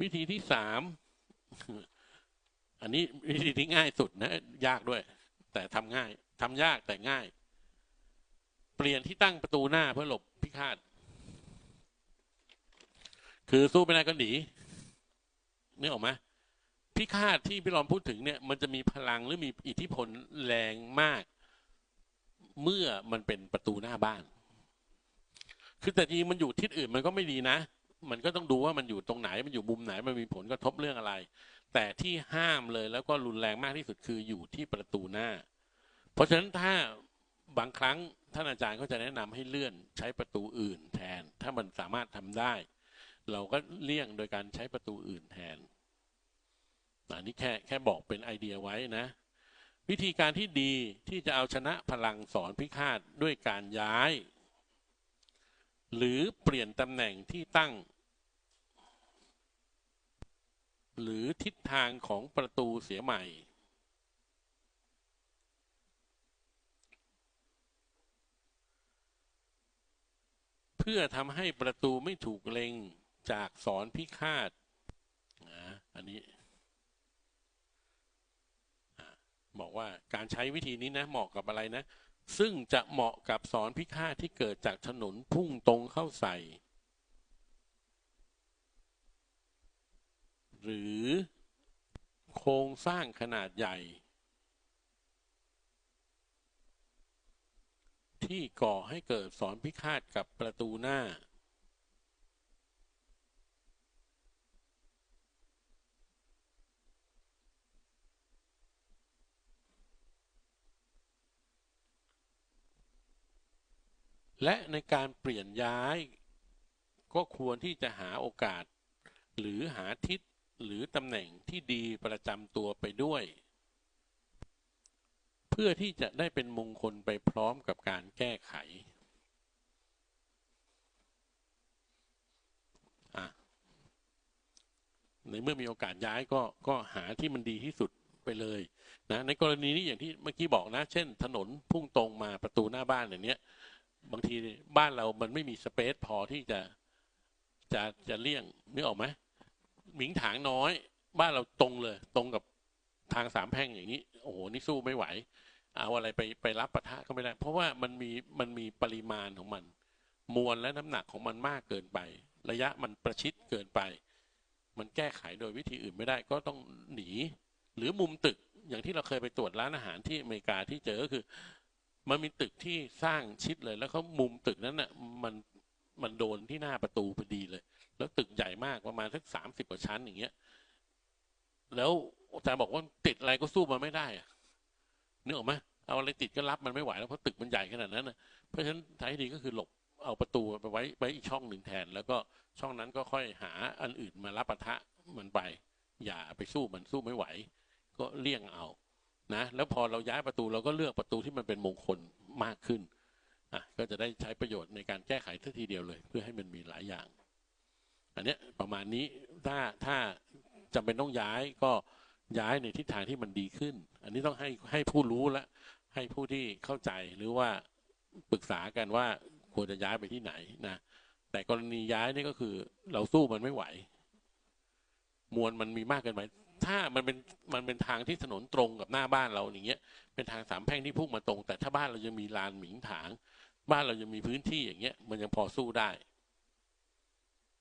วิธีที่สามอันนี้วิธีที่ง่ายสุดนะ ยากด้วย แต่ทำง่ายทำยากแต่ง่าย เปลี่ยนที่ตั้งประตูหน้าเพื่อหลบพิฆาต คือสู้ไม่ได้ก็หนีนึกออกไหมพิฆาตที่พี่รอมพูดถึงเนี่ย มันจะมีพลังหรือมีอิทธิพลแรงมาก เมื่อมันเป็นประตูหน้าบ้าน คือแต่จริงมันอยู่ทิศอื่นมันก็ไม่ดีนะ มันก็ต้องดูว่ามันอยู่ตรงไหนมันอยู่มุมไหนมันมีผลกระทบเรื่องอะไร แต่ที่ห้ามเลยแล้วก็รุนแรงมากที่สุดคืออยู่ที่ประตูหน้า เพราะฉะนั้นถ้าบางครั้งท่านอาจารย์ก็จะแนะนำให้เลื่อนใช้ประตูอื่นแทน ถ้ามันสามารถทำได้ เราก็เลี่ยงโดยการใช้ประตูอื่นแทนอันนี้แค่แค่บอกเป็นไอเดียไว้นะ วิธีการที่ดีที่จะเอาชนะพลังสอนพิฆาตด้วยการย้าย หรือเปลี่ยนตำแหน่งที่ตั้ง หรือทิศทางของประตูเสียใหม่ เพื่อทำให้ประตูไม่ถูกเล็งจากสอนพิฆาตนะอันนี้บอกว่าการใช้วิธีนี้นะเหมาะกับอะไรนะ ซึ่งจะเหมาะกับสอนพิฆาตที่เกิดจากถนนพุ่งตรงเข้าใส่ หรือโครงสร้างขนาดใหญ่ ที่ก่อให้เกิดสอนพิฆาตกับประตูหน้า และในการเปลี่ยนย้าย ก็ควรที่จะหาโอกาส หรือหาทิศ หรือตำแหน่งที่ดีประจำตัวไปด้วย เพื่อที่จะได้เป็นมงคลไปพร้อมกับการแก้ไขในเมื่อมีโอกาสย้ายก็ก็หาที่มันดีที่สุดไปเลยนะในกรณีนี้อย่างที่เมื่อกี้บอกนะ เช่น ถนนพุ่งตรงมาประตูหน้าบ้านอย่างเนี้ย บางทีบ้านเรามันไม่มีสเปซพอที่จะจะจะเลี่ยงนึกออกไหม หมิงถางน้อย บ้านเราตรงเลย ตรงกับทางสามแพร่งอย่างนี้ โอ้โหนี่สู้ไม่ไหว เอาอะไรไปไปรับปะทะก็ไม่ได้ เพราะว่ามันมีมันมีปริมาณของมัน มวลและน้ำหนักของมันมากเกินไป ระยะมันประชิดเกินไป มันแก้ไขโดยวิธีอื่นไม่ได้ก็ต้องหนี หรือมุมตึกอย่างที่เราเคยไปตรวจร้านอาหารที่อเมริกาที่เจอก็คือ มันมีตึกที่สร้างชิดเลยแล้วเขามุมตึกนั้นน่ะมัน มันโดนที่หน้าประตูพอดีเลย แล้วตึกใหญ่มากประมาณสักสามสิบกว่าชั้นอย่างเงี้ย แล้วอาจารย์บอกว่าติดอะไรก็สู้มันไม่ได้อะนึกออกไหมเอาอะไรติดก็รับมันไม่ไหวแล้วเพราะตึกมันใหญ่ขนาดนั้นนะเพราะฉะนั้นท้ายดีก็คือหลบเอาประตูไปไว้ไว้อีกช่องหนึ่งแทน แล้วก็ช่องนั้นก็ค่อยหาอันอื่นมารับปะทะมันไป อย่าไปสู้มันสู้ไม่ไหว ก็เลี่ยงเอานะแล้วพอเราย้ายประตูเราก็เลือกประตูที่มันเป็นมงคลมากขึ้น อะก็จะได้ใช้ประโยชน์ในการแก้ไขทันทีเดียวเลย เพื่อให้มันมีหลายอย่าง อันเนี้ยประมาณนี้ถ้าถ้าจำเป็นต้องย้ายก็ย้ายในทิศทางที่มันดีขึ้น อันนี้ต้องให้ให้ผู้รู้และ ให้ผู้ที่เข้าใจหรือว่าปรึกษากันว่าควรจะย้ายไปที่ไหนนะแต่กรณีย้ายนี่ก็คือ เราสู้มันไม่ไหว มวลมันมีมากเกินไปถ้ามันเป็นมันเป็นทางที่ถนนตรงกับหน้าบ้านเราอย่างเงี้ย เป็นทางสามแพร่งที่พุ่งมาตรง แต่ถ้าบ้านเรายังมีลานหมิงถาง บ้านเรายังมีพื้นที่อย่างเงี้ย มันยังพอสู้ได้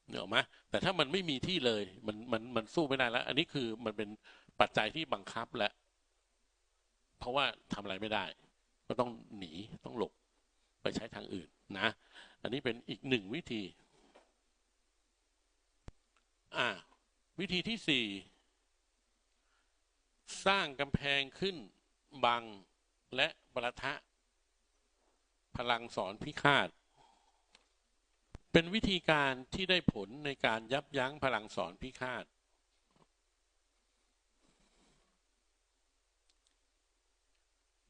เนอไหมแต่ถ้ามันไม่มีที่เลย มันมันมันสู้ไม่ได้แล้ว อันนี้คือมันเป็นปัจจัยที่บังคับและเพราะว่าทำอะไรไม่ได้ ก็ต้องหนีต้องหลบไปใช้ทางอื่นนะ อันนี้เป็นอีกหนึ่งวิธี อ่า วิธีที่สี่สร้างกำแพงขึ้นบังและประทะ พลังสอนพิฆาต เป็นวิธีการที่ได้ผลในการยับยั้งพลังสอนพิฆาต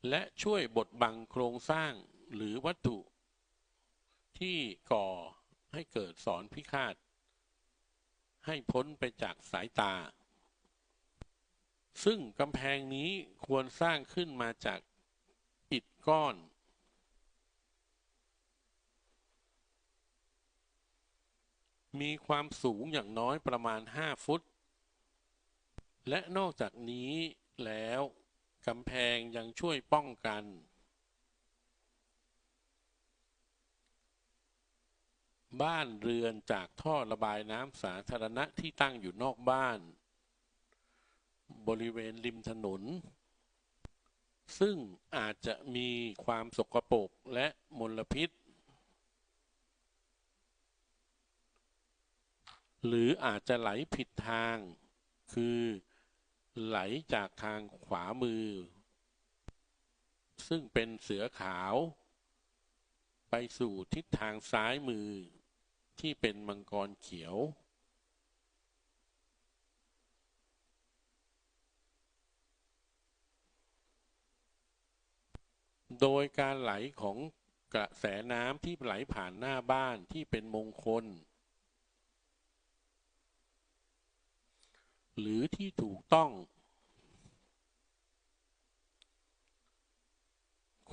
และช่วยบดบังโครงสร้างหรือวัตถุ ที่ก่อให้เกิดสอนพิฆาต ให้พ้นไปจากสายตา ซึ่งกำแพงนี้ควรสร้างขึ้นมาจากอิฐก้อน ห มีความสูงอย่างน้อยประมาณ 5 ฟุต และนอกจากนี้แล้วกำแพงยังช่วยป้องกัน บ้านเรือนจากท่อระบายน้ำสาธารณะที่ตั้งอยู่นอกบ้าน บริเวณริมถนน ซึ่งอาจจะมีความสกปรกและมลพิษ หรืออาจจะไหลผิดทาง คือไหลจากทางขวามือ ซึ่งเป็นเสือขาว ไปสู่ทิศทางซ้ายมือที่เป็นมังกรเขียว โดยการไหลของกระแสน้ำที่ไหลผ่านหน้าบ้านที่เป็นมงคล หรือที่ถูกต้อง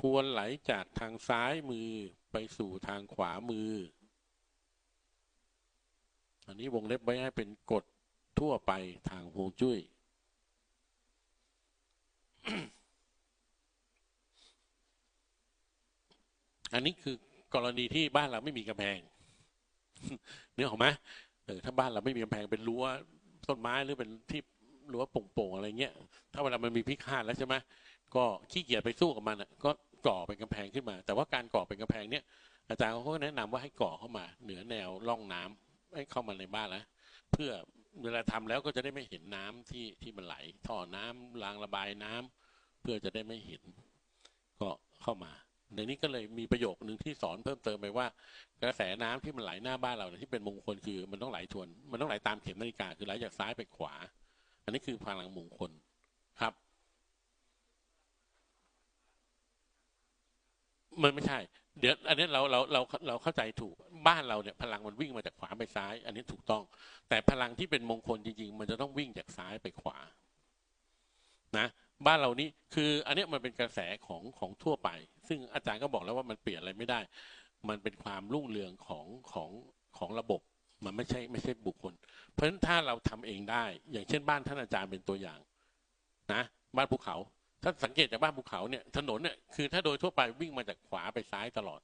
ควรไหลจากทางซ้ายมือไปสู่ทางขวามือ อันนี้วงเล็บไว้ให้เป็นกฎทั่วไปทางฮวงจุ้ยอันนี้คือกรณีที่บ้านเราไม่มีกำแพงเนึกออกไหมเออถ้าบ้านเราไม่มีกำแพงเป็นรั้ว ต้นไม้หรือเป็นที่หรั้วโป่งๆอะไรเงี้ย ถ้าเวลามันมีพิฆาตแล้วใช่ไหมก็ขี้เกียจไปสู้กับมันอะก็ก่อเป็นกำแพงขึ้นมา แต่ว่าการก่อเป็นกำแพงเนี่ยอาจารย์เขาก็แนะนำว่าให้ก่อเข้ามา เหนือแนวร่องน้ำให้เข้ามาในบ้านแล้วเพื่อเวลาทำแล้วก็จะได้ไม่เห็นน้ำที่ที่มันไหล ท่อน้ำรางระบายน้ำเพื่อจะได้ไม่เห็น ก็เข้ามา ในนี้ก็เลยมีประโยคหนึ่งที่สอนเพิ่มเติมไปว่า กระแสน้ำที่มันไหลหน้าบ้านเราเนี่ยที่เป็นมงคลคือมันต้องไหลทวน มันต้องไหลตามเข็มนาฬิกาคือไหลจากซ้ายไปขวา อันนี้คือพลังมงคลครับ มันไม่ใช่ เดี๋ยว อันนี้เราเราเราเราเข้าใจถูกบ้านเราเนี่ยพลังมันวิ่งมาจากขวาไปซ้าย อันนี้ถูกต้อง แต่พลังที่เป็นมงคลจริงๆ มันจะต้องวิ่งจากซ้ายไปขวา นะ บ้านเรานี้คืออันนี้มันเป็นกระแสของของทั่วไป ซึ่งอาจารย์ก็บอกแล้วว่ามันเปลี่ยนอะไรไม่ได้ มันเป็นความรุ่งเรืองของของของระบบ มันไม่ใช่ไม่ใช่บุคคล เพราะฉะนั้นถ้าเราทำเองได้ อย่างเช่นบ้านท่านอาจารย์เป็นตัวอย่างนะบ้านภูเขา ถ้าสังเกตจากบ้านภูเขาเนี่ยถนนเนี่ยคือถ้าโดยทั่วไปวิ่งมาจากขวาไปซ้ายตลอด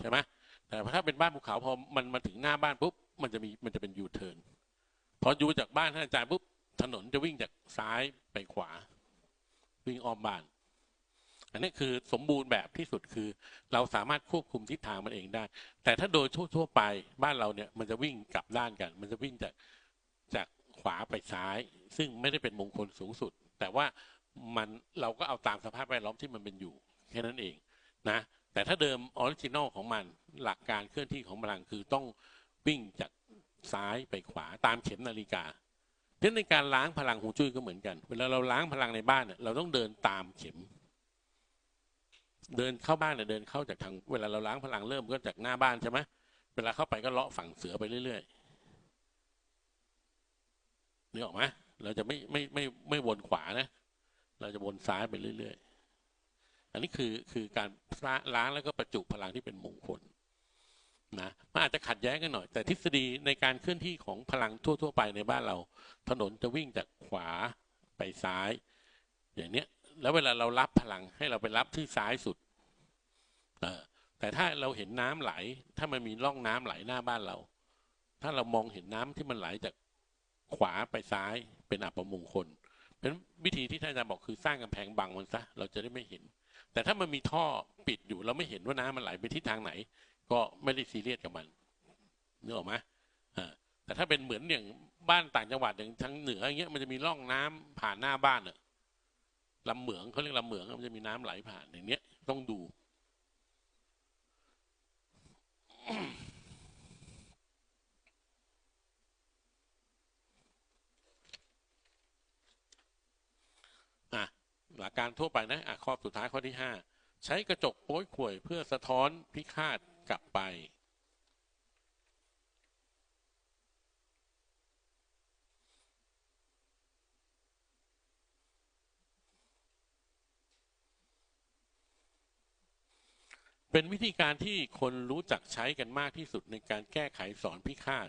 ใช่ไหมแต่ถ้าเป็นบ้านภูเขาพอมันมาถึงหน้าบ้านปุ๊บมันจะมีมันจะเป็นยูเทิร์นพอยูจากบ้านท่านอาจารย์ปุ๊บถนนจะวิ่งจากซ้ายไปขวา วิ่งอ้อมบ้าน อันนี้คือสมบูรณ์แบบที่สุดคือ เราสามารถควบคุมทิศทางมันเองได้ แต่ถ้าโดยทั่วๆไปบ้านเราเนี่ย มันจะวิ่งกลับด้านกัน มันจะวิ่งจากจากขวาไปซ้าย ซึ่งไม่ได้เป็นมงคลสูงสุด แต่ว่ามันเราก็เอาตามสภาพแวดล้อมที่มันเป็นอยู่แค่นั้นเองนะแต่ถ้าเดิมออริจินอลของมันหลักการเคลื่อนที่ของพลังคือต้องวิ่งจากซ้ายไปขวาตามเข็มนาฬิกา เพราะในการล้างพลังหูจุ้ยก็เหมือนกัน เวลาเราล้างพลังในบ้านเนี่ยเราต้องเดินตามเข็ม เดินเข้าบ้านเนี่ยเดินเข้าจากทาง เวลาเราล้างพลังเริ่มก็จากหน้าบ้านใช่ไหมเวลาเข้าไปก็เลาะฝั่งเสือไปเรื่อยๆนึกออกไหมเราจะไม่ไม่ไม่ไม่วนขวานะ เราจะวนซ้ายไปเรื่อยๆ อันนี้คือคือการล้างแล้วก็ประจุพลังที่เป็นมงคล นะมันอาจจะขัดแย้งกันหน่อย แต่ทฤษฎีในการเคลื่อนที่ของพลังทั่ว ๆ ไปในบ้านเรา ถนนจะวิ่งจากขวาไปซ้าย อย่างเนี้ยแล้วเวลาเรารับพลังให้เราไปรับที่ซ้ายสุดแต่ถ้าเราเห็นน้ำไหล ถ้ามันมีร่องน้ำไหลหน้าบ้านเรา ถ้าเรามองเห็นน้ำที่มันไหลจากขวาไปซ้ายเป็นอัปมงคลเป็นวิธีที่ท่านอาจารย์บอกคือสร้างกำแพงบังมันซะเราจะได้ไม่เห็น แต่ถ้ามันมีท่อปิดอยู่เราไม่เห็นว่าน้ำมันไหลไปทิศทางไหน ก็ไม่ได้ซีเรียสกับมันนึกออกไหมแต่ถ้าเป็นเหมือนอย่างบ้านต่างจังหวัดอย่างทางเหนืออย่างเงี้ยมันจะมีร่องน้ำผ่านหน้าบ้านอะลำเหมืองเขาเรียกลำเหมืองมันจะมีน้ำไหลผ่านอย่างเนี้ยต้องดู หลักการทั่วไปนะะข้อสุดท้ายข้อที่ห้าใช้กระจกโป้ยข่วยเพื่อสะท้อนพิฆาต กลับไป เป็นวิธีการที่คนรู้จักใช้กันมากที่สุดในการแก้ไขสอนพิฆาต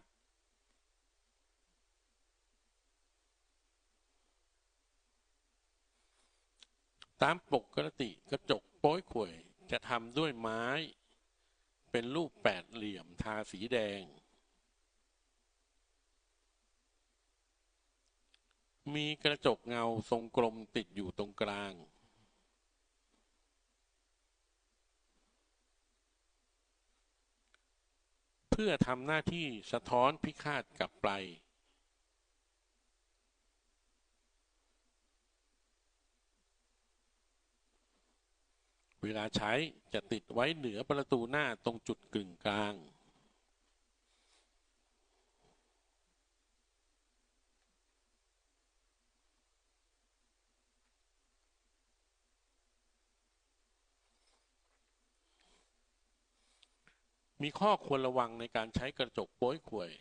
ตามปกติกระจกโป้ยข่วยจะทำด้วยไม้ เป็นรูปแปดเหลี่ยมทาสีแดง มีกระจกเงาทรงกลมติดอยู่ตรงกลาง เพื่อทำหน้าที่สะท้อนพิฆาตกลับไป เวลาใช้จะติดไว้เหนือประตูหน้าตรงจุดกึ่งกลาง มีข้อควรระวังในการใช้กระจกโป้ยข่วย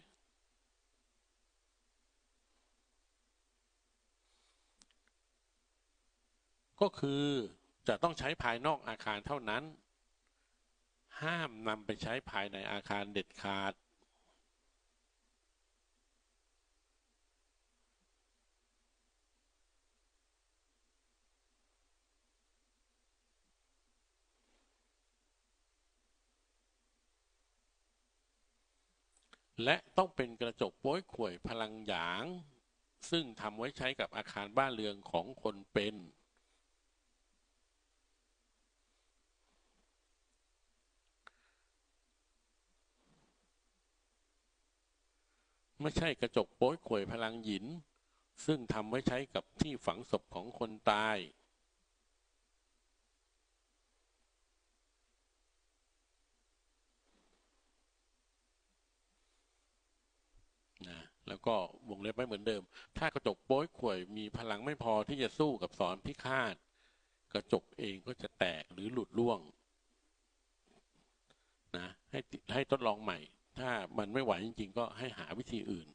ก็คือ จะต้องใช้ภายนอกอาคารเท่านั้น ห้ามนำไปใช้ภายในอาคารเด็ดขาด และต้องเป็นกระจกโป้ยข่วยพลังหยาง ซึ่งทำไว้ใช้กับอาคารบ้านเรือนของคนเป็น ไม่ใช่กระจกโป้ยข่วยพลังหยิน ซึ่งทำไว้ใช้กับที่ฝังศพของคนตาย นะแล้วก็วงเล็บไว้เหมือนเดิม ถ้ากระจกโป้ยข่วยมีพลังไม่พอที่จะสู้กับสอนพิฆาต กระจกเองก็จะแตกหรือหลุดร่วง นะ ให้ให้ทดลองใหม่ ถ้ามันไม่ไหวจริง ๆ ก็ให้หาวิธีอื่น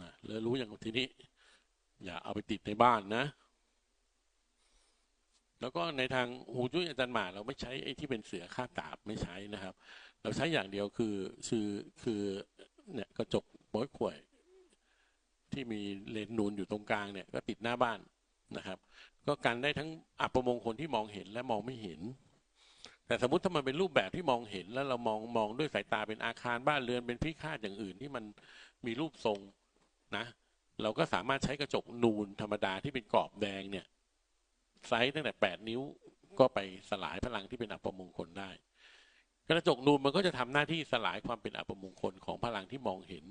นะแล้วรู้อย่างทีนี้ อย่าเอาไปติดในบ้านนะ แล้วก็ในทางหูจุ้ยอาจารย์หมาเราไม่ใช้ไอ้ที่เป็นเสือคาบดาบไม่ใช้นะครับ เราใช้อย่างเดียวคือคือคือเนี่ยกระจกโป้ยข่วย ที่มีเลนนูนอยู่ตรงกลางเนี่ย ก็ติดหน้าบ้านนะครับ ก็กันได้ทั้งอัปมงคลที่มองเห็นและมองไม่เห็น แต่สมมติถ้ามันเป็นรูปแบบที่มองเห็นแล้วเรามองมองด้วยสายตาเป็นอาคารบ้านเรือนเป็นพิฆาตอย่างอื่นที่มันมีรูปทรงนะ เราก็สามารถใช้กระจกนูนธรรมดาที่เป็นกรอบแดงเนี่ย ไซส์ตั้งแต่แปดนิ้วก็ไปสลายพลังที่เป็นอัปมงคลได้ กระจกนูนมันก็จะทำหน้าที่สลายความเป็นอัปมงคลของพลังที่มองเห็น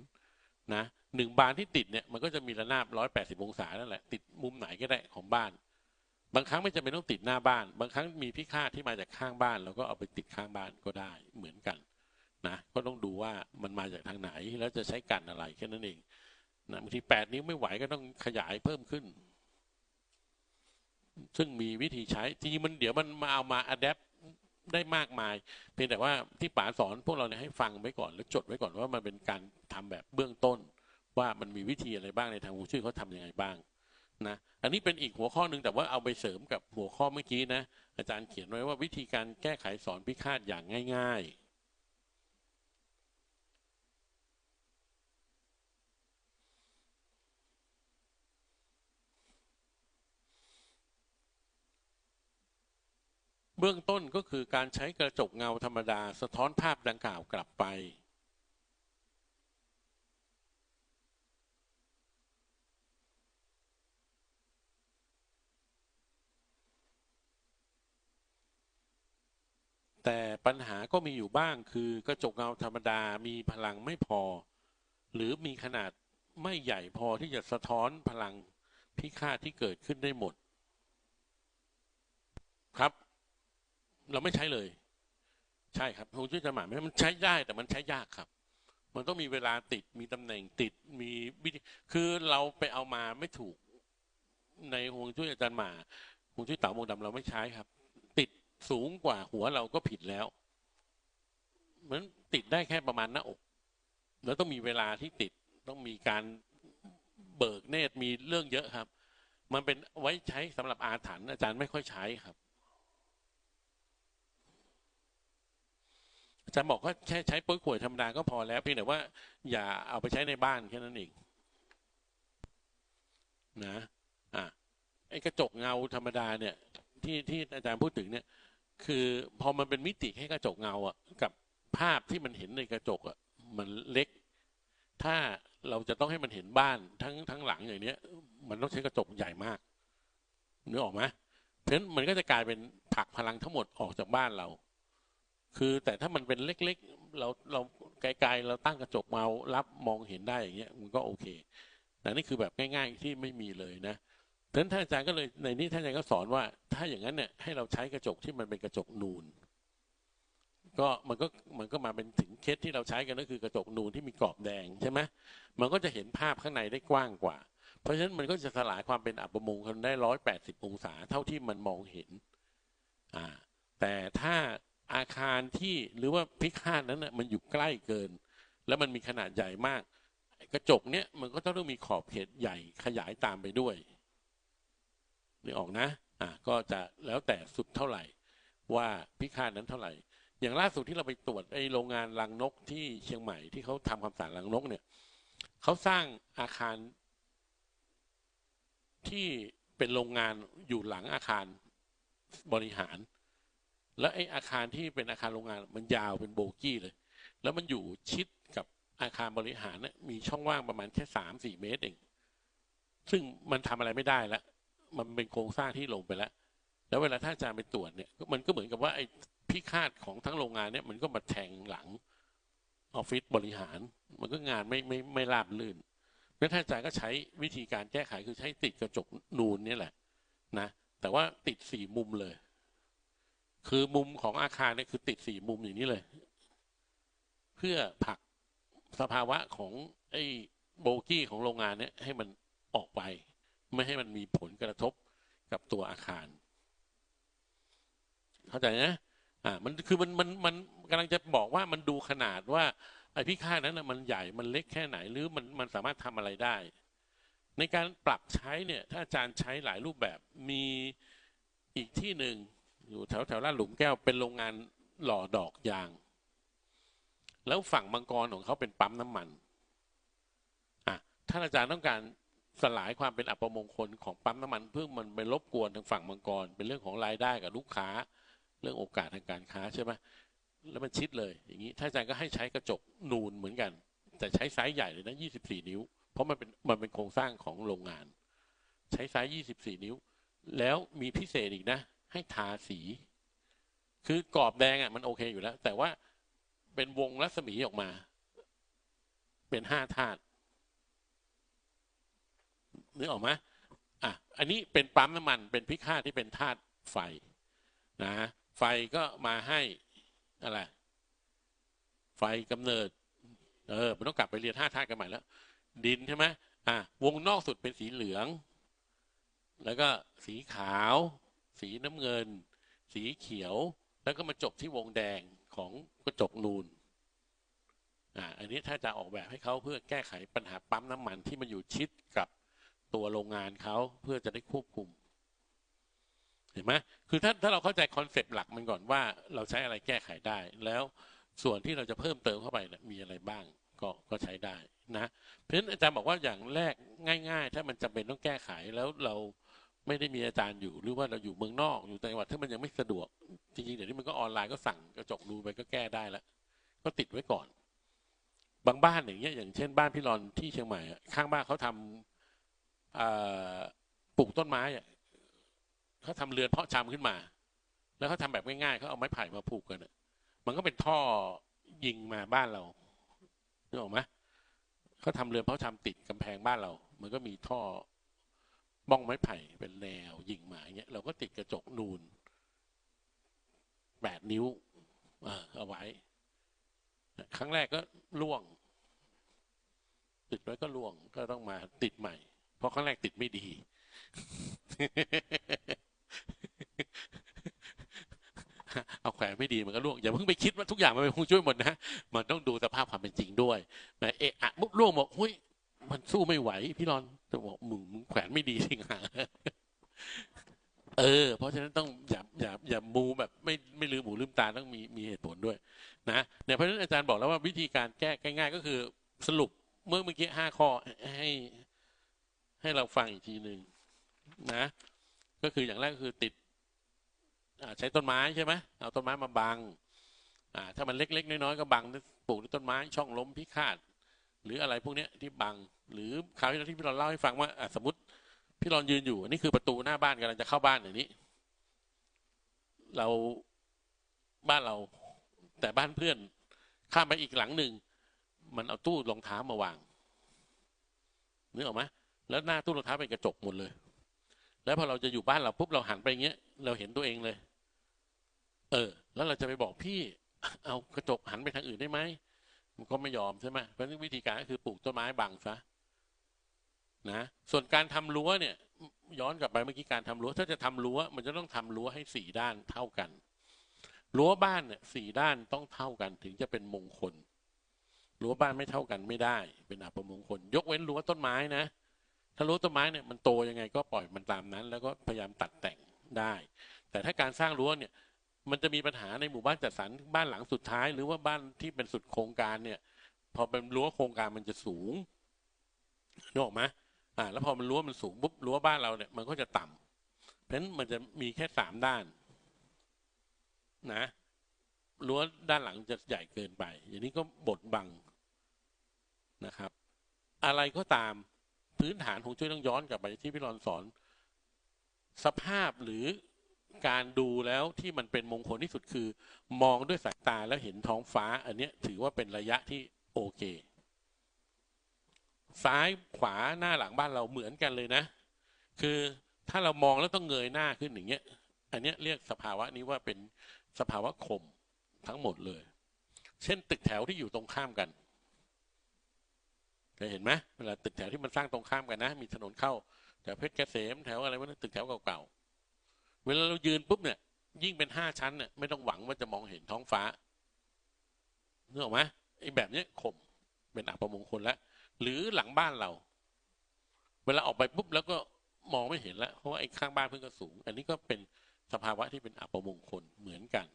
นะหนึ่งบานที่ติดเนี่ยมันก็จะมีระนาบร้อยแปดสิบองศานั่นแหละ ติดมุมไหนก็ได้ของบ้าน บางครั้งไม่จำเป็นต้องติดหน้าบ้าน บางครั้งมีพิฆาตที่มาจากข้างบ้านเราก็เอาไปติดข้างบ้านก็ได้เหมือนกันนะก็ต้องดูว่ามันมาจากทางไหนแล้วจะใช้กันอะไรแค่นั้นเองนะบางทีแปดนิ้วไม่ไหวก็ต้องขยายเพิ่มขึ้น ซึ่งมีวิธีใช้จริงๆมันเดี๋ยวมันมาเอามาอัดแอปได้มากมาย เพียงแต่ว่าที่ป๋าสอนพวกเราเนี่ยให้ฟังไว้ก่อน แล้วจดไว้ก่อนว่ามันเป็นการทำแบบเบื้องต้น ว่ามันมีวิธีอะไรบ้างในทางหูชื่อเขาทำยังไงบ้างนะอันนี้เป็นอีกหัวข้อหนึ่งแต่ว่าเอาไปเสริมกับหัวข้อเมื่อกี้นะอาจารย์เขียนไว้ว่าวิธีการแก้ไขสอนพิฆาตอย่างง่าย เบื้องต้นก็คือการใช้กระจกเงาธรรมดาสะท้อนภาพดังกล่าวกลับไป แต่ปัญหาก็มีอยู่บ้างคือกระจกเงาธรรมดามีพลังไม่พอ หรือมีขนาดไม่ใหญ่พอที่จะสะท้อนพลังพิฆาตที่เกิดขึ้นได้หมด ครับ เราไม่ใช้เลย ใช่ครับฮวงจุ้ยจะหมายมันใช้ได้แต่มันใช้ยากครับ มันต้องมีเวลาติดมีตำแหน่งติดมีวิธีคือเราไปเอามาไม่ถูกในฮวงจุ้ยอาจารย์หมาฮวงจุ้ยเต่ามงดำเราไม่ใช้ครับ ติดสูงกว่าหัวเราก็ผิดแล้วเหมือนติดได้แค่ประมาณหน้าอก แล้วต้องมีเวลาที่ติดต้องมีการเบิกเนตรมีเรื่องเยอะครับ มันเป็นไว้ใช้สำหรับอาถรรพ์อาจารย์ไม่ค่อยใช้ครับ อาจารย์บอกว่าแค่ใช้โป้ยขวดธรรมดาก็พอแล้วเพียงแต่ว่า อย่าเอาไปใช้ในบ้านแค่นั้นเองนะอะไอ้กระจกเงาธรรมดาเนี่ย ที่ที่อาจารย์พูดถึงเนี่ย คือพอมันเป็นมิติแค่กระจกเงาอะ กับภาพที่มันเห็นในกระจกอะมันเล็ก ถ้าเราจะต้องให้มันเห็นบ้านทั้งทั้งหลังอย่างเนี้ย มันต้องใช้กระจกใหญ่มากนึกออกไหมเพราะฉะนั้นมันก็จะกลายเป็นผลักพลังทั้งหมดออกจากบ้านเรา คือแต่ถ้ามันเป็นเล็กๆ เราเราไกลๆเราตั้งกระจกมารับมองเห็นได้อย่างเงี้ยมันก็โอเค แต่นี่คือแบบง่าย ๆ ที่ไม่มีเลยนะเพราะฉะนั้นท่านอาจารย์ก็เลยในนี้ท่านอาจารย์ก็สอนว่า ถ้าอย่างนั้นเนี่ยให้เราใช้กระจกที่มันเป็นกระจกนูน ก็มันก็มันก็มาเป็นถึงเคสที่เราใช้กันก็คือกระจกนูนที่มีกรอบแดงใช่ไหมมันก็จะเห็นภาพข้างในได้กว้างกว่า เพราะฉะนั้นมันก็จะสลายความเป็นอัปมงคลได้ร้อยแปดสิบองศาเท่าที่มันมองเห็น อ่า แต่ถ้า อาคารที่หรือว่าพิคาตนั้นน่ะมันอยู่ใกล้เกิน แล้วมันมีขนาดใหญ่มาก กระจกเนี้ยมันก็ต้องมีขอบเขตใหญ่ขยายตามไปด้วยนี่ออกนะอ่าก็จะแล้วแต่สุดเท่าไหร่ ว่าพิคาตนั้นเท่าไหร่ อย่างล่าสุดที่เราไปตรวจไอ้โรงงานรังนกที่เชียงใหม่ที่เขาทำความสะอาดรังนกเนี่ยเขาสร้างอาคารที่เป็นโรงงานอยู่หลังอาคารบริหาร แล้วไอ้อาคารที่เป็นอาคารโรงงานมันยาวเป็นโบกี้เลย แล้วมันอยู่ชิดกับอาคารบริหารเนี่ยมีช่องว่างประมาณแค่สามสี่เมตรเอง ซึ่งมันทำอะไรไม่ได้แล้วมันเป็นโครงสร้างที่ลงไปแล้วแล้วเวลาถ้าอาจารย์ไปตรวจเนี่ยมันก็เหมือนกับว่าไอ้พิคาดของทั้งโรงงานเนี่ยมันก็มาแทงหลังออฟฟิศบริหาร มันก็งานไม่ไม่ไม่ราบลื่นเพราะท่านอาจารย์ก็ใช้วิธีการแก้ไขคือใช้ติดกระจกนูนนี่แหละนะแต่ว่าติดสี่มุมเลย คือมุมของอาคารเนี่ยคือติดสี่มุมอย่างนี้เลย เพื่อผลักสภาวะของไอ้โบกี้ของโรงงานเนี่ยให้มันออกไป ไม่ให้มันมีผลกระทบกับตัวอาคาร เข้าใจนะอ่ามันคือมันมันมันกำลังจะบอกว่ามันดูขนาดว่า ไอ้พิฆาตนั้นนะมันใหญ่มันเล็กแค่ไหน หรือมันมันสามารถทำอะไรได้ ในการปรับใช้เนี่ย ถ้าอาจารย์ใช้หลายรูปแบบมีอีกที่หนึ่ง อยู่แถวแถวลาดหลุมแก้วเป็นโรงงานหล่อดอกยาง แล้วฝั่งมังกรของเขาเป็นปั๊มน้ำมันอะท่านอาจารย์ต้องการสลายความเป็นอัปมงคลของปั๊มน้ำมันเพื่อมันไปรบกวนทางฝั่งมังกร เป็นเรื่องของรายได้กับลูกค้า เรื่องโอกาสทางการค้าใช่ไหมแล้วมันชิดเลย อย่างนี้ท่านอาจารย์ก็ให้ใช้กระจกนูนเหมือนกัน แต่ใช้ไซส์ใหญ่เลยนะ24 นิ้ว เพราะมันเป็นมันเป็นโครงสร้างของโรงงาน ใช้ไซส์24 นิ้ว แล้วมีพิเศษอีกนะ ให้ทาสี คือกรอบแดงอะมันโอเคอยู่แล้ว แต่ว่าเป็นวงรัศมีออกมา เป็นห้าธาตุนึกออกไหมอะอันนี้เป็นปั๊มน้ำมันเป็นพิฆาตที่เป็นธาตุไฟนะไฟก็มาให้อะไรไฟกำเนิด เออมันต้องกลับไปเรียนห้าธาตุกันใหม่แล้ว ดินใช่ไหมอะวงนอกสุดเป็นสีเหลือง แล้วก็สีขาว สีน้ำเงิน สีเขียว แล้วก็มาจบที่วงแดงของกระจกนูนอ่าอันนี้ถ้าจะออกแบบให้เขาเพื่อแก้ไขปัญหาปั๊มน้ำมันที่มันอยู่ชิดกับตัวโรงงานเขาเพื่อจะได้ควบคุม เห็นไหมคือถ้าถ้าเราเข้าใจคอนเซปต์หลักมันก่อนว่า เราใช้อะไรแก้ไขได้ แล้วส่วนที่เราจะเพิ่มเติมเข้าไปนะมีอะไรบ้างก็ก็ใช้ได้นะ เพราะฉะนั้นอาจารย์บอกว่าอย่างแรกง่าย ๆ ถ้ามันจำเป็นต้องแก้ไขแล้วเรา ไม่ได้มีอาจารย์อยู่ หรือว่าเราอยู่เมืองนอกอยู่ต่างจังหวัดถ้ามันยังไม่สะดวก จริงๆ เดี๋ยวนี้มันก็ออนไลน์ก็สั่งกระจกดูไปก็แก้ได้แล้วก็ติดไว้ก่อน บางบ้านอย่างเงี้ยอย่างเช่น บ้านพี่รอนที่เชียงใหม่ข้างบ้านเขาทำเอ่อปลูกต้นไม้เขาทำเรือนเพาะชำขึ้นมา แล้วเขาทำแบบง่ายๆเขาเอาไม้ไผ่มาผูกกันมันก็เป็นท่อยิงมาบ้านเรานึกออกไหมเขาทำเรือนเพาะชำติดกำแพงบ้านเรา มันก็มีท่อ บ้องไม้ไผ่เป็นแนวยิงมาอย่างเงี้ยเราก็ติดกระจกนูนแปดนิ้วเออเอาไว้ ครั้งแรกก็ล่วง ติดไว้ก็ล่วงก็ต้องมาติดใหม่ เพราะครั้งแรกติดไม่ดี เอาแขวนไม่ดีมันก็ล่วง อย่าเพิ่งไปคิดว่าทุกอย่างมันเป็นคงช่วยหมดนะ มันต้องดูสภาพความเป็นจริงด้วยนะเอะอะมุกล่วงบอกเฮ้ย มันสู้ไม่ไหว พี่รอนจะบอกมึงมึงแขวนไม่ดีสิงหาเออ เพราะฉะนั้นต้องอย่าอย่าอย่ามูแบบไม่ไม่ลืมหูลืมตาต้องมีมีเหตุผลด้วย นะเนี่ยเพราะฉะนั้นอาจารย์บอกแล้วว่าวิธีการแก้ง่ายๆก็คือสรุปเมื่อเมื่อกี้ห้าข้อให้ ให้เราฟังอีกทีหนึ่งนะ ก็คืออย่างแรกก็คือติดใช้ต้นไม้ใช่ไหมเอาต้นไม้มาบังถ้ามันเล็กๆน้อยๆก็บังปลูกด้วยต้นไม้ช่องล้มพิฆาต หรืออะไรพวกนี้ที่บัง หรือคราวที่แล้วที่พี่รอนเล่าให้ฟังว่าสมมติพี่รอนยืนอยู่อันนี่คือประตูหน้าบ้านกำลังจะเข้าบ้านอย่างนี้ เราบ้านเรา แต่บ้านเพื่อนข้ามไปอีกหลังหนึ่งมันเอาตู้รองเท้ามาวางนึกออกไหมแล้วหน้าตู้รองเท้าเป็นกระจกหมดเลย แล้วพอเราจะอยู่บ้านเราปุ๊บเราหันไปอย่างเงี้ย เราเห็นตัวเองเลย เออ แล้วเราจะไปบอกพี่ เอากระจกหันไปทางอื่นได้ไหมมันก็ไม่ยอมใช่ไหมเพราะฉะนั้นวิธีการก็คือปลูกต้นไม้บังซะ นะส่วนการทำรั้วเนี่ยย้อนกลับไปเมื่อกี้การทำรั้วถ้าจะทำรั้ว มันจะต้องทำรั้วให้สี่ด้านเท่ากันรั้วบ้านเนี่ยสี่ด้านต้องเท่ากันถึงจะเป็นมงคลรั้วบ้านไม่เท่ากันไม่ได้ เป็นอัปมงคล ยกเว้นรั้วต้นไม้นะ ถ้ารั้วต้นไม้เนี่ยมันโตยังไงก็ปล่อยมันตามนั้น แล้วก็พยายามตัดแต่งได้ แต่ถ้าการสร้างรั้วเนี่ยมันจะมีปัญหาในหมู่บ้านจัดสรรบ้านหลังสุดท้าย หรือว่าบ้านที่เป็นสุดโครงการเนี่ย พอเป็นรั้วโครงการมันจะสูงนึกออกไหม อ่าแล้วพอมันรั้วมันสูงปุ๊บรั้วบ้านเราเนี่ยมันก็จะต่ำเพราะฉะนั้นมันจะมีแค่สามด้าน นะรั้วด้านหลังจะใหญ่เกินไป อย่างนี้ก็บดบังนะครับ อะไรก็ตามพื้นฐานของช่วยต้องย้อนกลับไปที่พี่รอนสอน สภาพหรือการดูแล้วที่มันเป็นมงคลที่สุดคือ มองด้วยสายตาแล้วเห็นท้องฟ้า อันนี้ถือว่าเป็นระยะที่โอเค ซ้ายขวาหน้าหลังบ้านเราเหมือนกันเลยนะ คือถ้าเรามองแล้วต้องเงยหน้าขึ้นอย่างเงี้ย อันเนี้ยเรียกสภาวะนี้ว่าเป็นสภาวะคมทั้งหมดเลย เช่นตึกแถวที่อยู่ตรงข้ามกันเคยเห็นไหมเวลาตึกแถวที่มันสร้างตรงข้ามกันนะ มีถนนเข้าแถวเพชรเกษมแถวอะไรวะนะตึกแถวเก่าๆเวลาเรายืนปุ๊บเนี่ย ยิ่งเป็นห้าชั้นเนี่ยไม่ต้องหวังว่าจะมองเห็นท้องฟ้านึกออกไหมไอ้แบบเนี้ยคมเป็นอัปมงคลแล้ว หรือหลังบ้านเรา เวลาออกไปปุ๊บแล้วก็มองไม่เห็นแล้วเพราะว่าไอ้ข้างบ้านเพิ่งก็สูง อันนี้ก็เป็นสภาวะที่เป็นอัปมงคลเหมือนกัน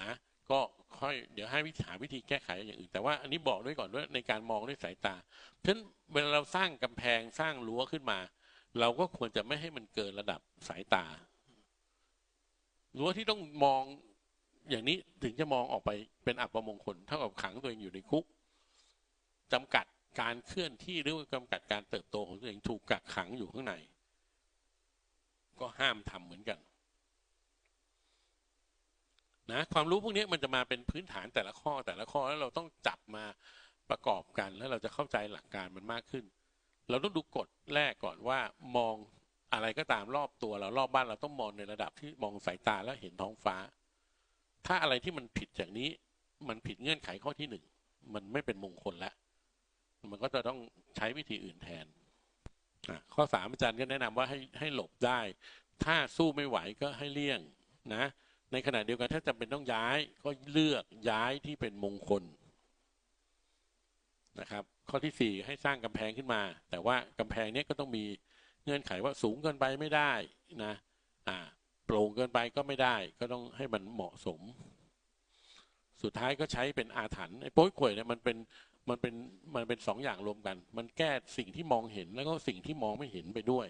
นะ ก็ค่อยเดี๋ยวให้วิธีหาวิธีแก้ไขอย่างอื่นแต่ว่าอันนี้บอกด้วยก่อนด้วยในการมองด้วยสายตาเพราะฉะนั้นเวลาเราสร้างกำแพงสร้างรั้วขึ้นมา เราก็ควรจะไม่ให้มันเกินระดับสายตารั้วที่ต้องมองอย่างนี้ถึงจะมองออกไปเป็นอัปมงคลเท่ากับขังตัวเองอยู่ในคุก จำกัดการเคลื่อนที่หรือว่าจำกัดการเติบโตของตัวเองถูกกักขังอยู่ข้างใน ก็ห้ามทำเหมือนกันนะความรู้พวกนี้มันจะมาเป็นพื้นฐานแต่ละข้อแต่ละข้อแล้วเราต้องจับมาประกอบกันแล้วเราจะเข้าใจหลักการมันมากขึ้น เราต้องดูกฎแรกก่อนว่ามองอะไรก็ตามรอบตัวเรารอบบ้านเราต้องมองในระดับที่มองสายตาแล้วเห็นท้องฟ้า ถ้าอะไรที่มันผิดจากนี้ มันผิดเงื่อนไขข้อที่หนึ่งมันไม่เป็นมงคลแล้ว มันก็จะต้องใช้วิธีอื่นแทนข้อสามอาจารย์ก็แนะนำว่าให้ให้หลบได้ ถ้าสู้ไม่ไหวก็ให้เลี่ยงนะ ในขณะเดียวกันถ้าจำเป็นต้องย้ายก็เลือกย้ายที่เป็นมงคลนะครับ ข้อที่สี่ให้สร้างกำแพงขึ้นมา แต่ว่ากำแพงนี้ก็ต้องมีเงื่อนไขว่าสูงเกินไปไม่ได้นะอ่าโปร่งเกินไปก็ไม่ได้ ก็ต้องให้มันเหมาะสม สุดท้ายก็ใช้เป็นอาถรรพ์ไอ้โป้ยข่วยเนี่ยมันเป็น มันเป็นมันเป็นสองอย่างรวมกัน มันแก้สิ่งที่มองเห็นแล้วก็สิ่งที่มองไม่เห็นไปด้วย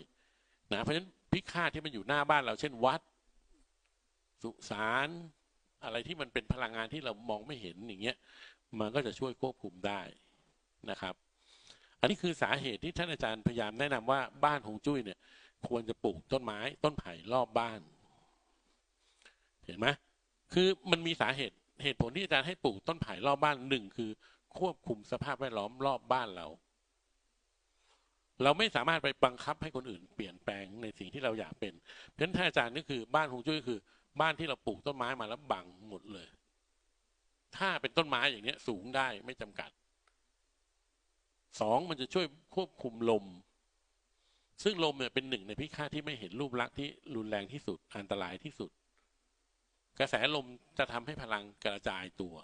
นะเพราะฉะนั้นพิฆาตที่มันอยู่หน้าบ้านเรา เช่นวัด สุสานอะไรที่มันเป็นพลังงานที่เรามองไม่เห็นอย่างเงี้ย มันก็จะช่วยควบคุมได้นะครับ อันนี้คือสาเหตุที่ท่านอาจารย์พยายามแนะนำว่าบ้านของจุ้ยเนี่ย ควรจะปลูกต้นไม้ ต้นไผ่รอบบ้าน เห็นไหมคือมันมีสาเหตุเหตุผลที่อาจารย์ให้ปลูกต้นไผ่รอบบ้านหนึ่งคือ ควบคุมสภาพแวดล้อมรอบบ้านเรา เราไม่สามารถไปบังคับให้คนอื่นเปลี่ยนแปลงในสิ่งที่เราอยากเป็น เพราะฉะนั้นท่านอาจารย์นี่คือบ้านฮงจุ้ยคือ บ้านที่เราปลูกต้นไม้มาแล้วบังหมดเลย ถ้าเป็นต้นไม้อย่างเนี้ย สูงได้ไม่จำกัดสองมันจะช่วยควบคุมลม ซึ่งลมเนี่ยเป็นหนึ่งในพิฆาตที่ไม่เห็นรูปลักษณ์ที่รุนแรงที่สุดอันตรายที่สุด กระแสลมจะทำให้พลังกระจายตัว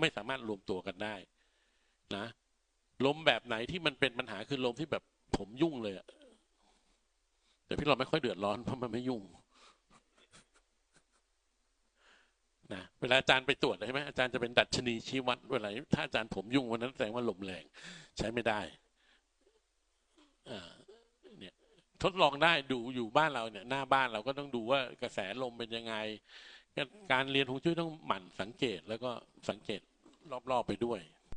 ไม่สามารถรวมตัวกันได้ นะลมแบบไหนที่มันเป็นปัญหาคือลมที่แบบผมยุ่งเลยอะแต่พี่เราไม่ค่อยเดือดร้อนเพราะมันไม่ยุ่งนะเวลาอาจารย์ไปตรวจใช่ไหมอาจารย์จะเป็นดัชนีชี้วัดเวลาถ้าอาจารย์ผมยุ่งวันนั้นแสดงว่าลมแรง ใช้ไม่ได้อ่าเนี่ยทดลองได้ดูอยู่บ้านเราเนี่ย หน้าบ้านเราก็ต้องดูว่ากระแสลมเป็นยังไง การเรียนฮวงจุ้ยต้องหมั่นสังเกตแล้วก็สังเกตรอบๆไปด้วย